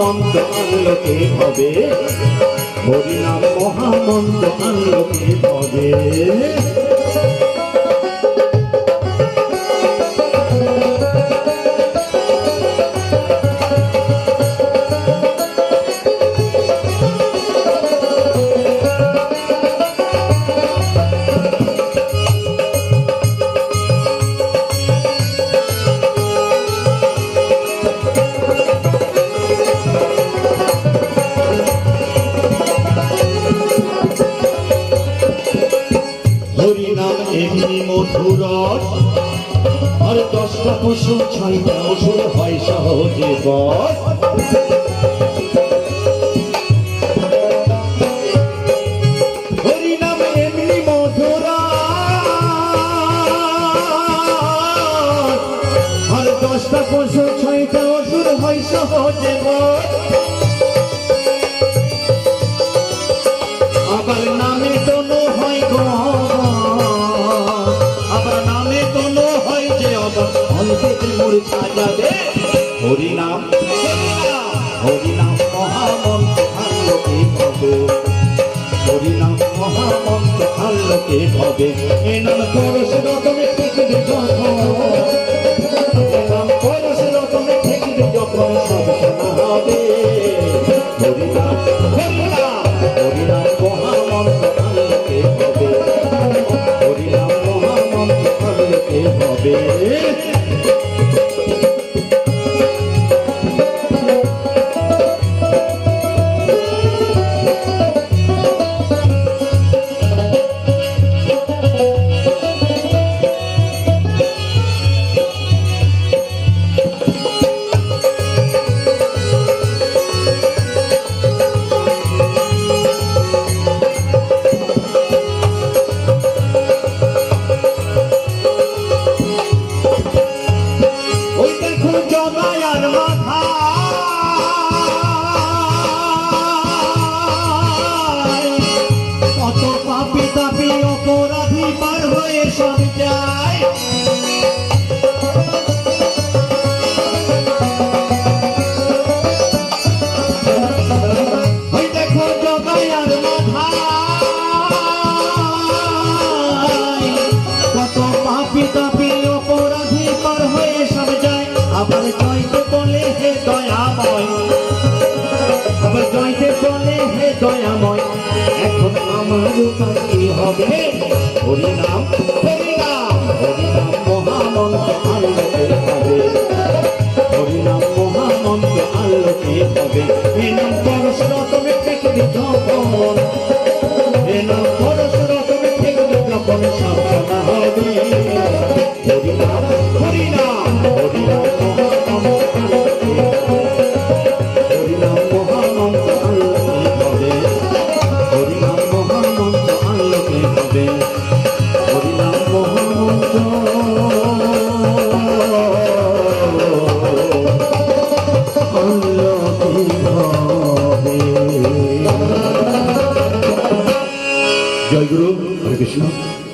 আনলোকে হবে। হরিনাম মহামন্দ আনলোকে হবে। হরি নাম এমনি মধুরস আর দশটা পশু ছয়টা অসুর হয় সহজে বস। দশটা পশু ছয়টা অসুর হয় সহজে বস। হরি নাম মহামন্ত্র আল্লোকে ভবে। হরি নাম মহামন্ত্র আল্লোকে ভবে। এ নাম পরশ রতনে ঠেকবে যায় আবার জয়কে বলে হে দয়াময় আবার জয়কে বলে হে দয়াময় এখন আমার উপায় হবে হরি নাম হরি নাম হরি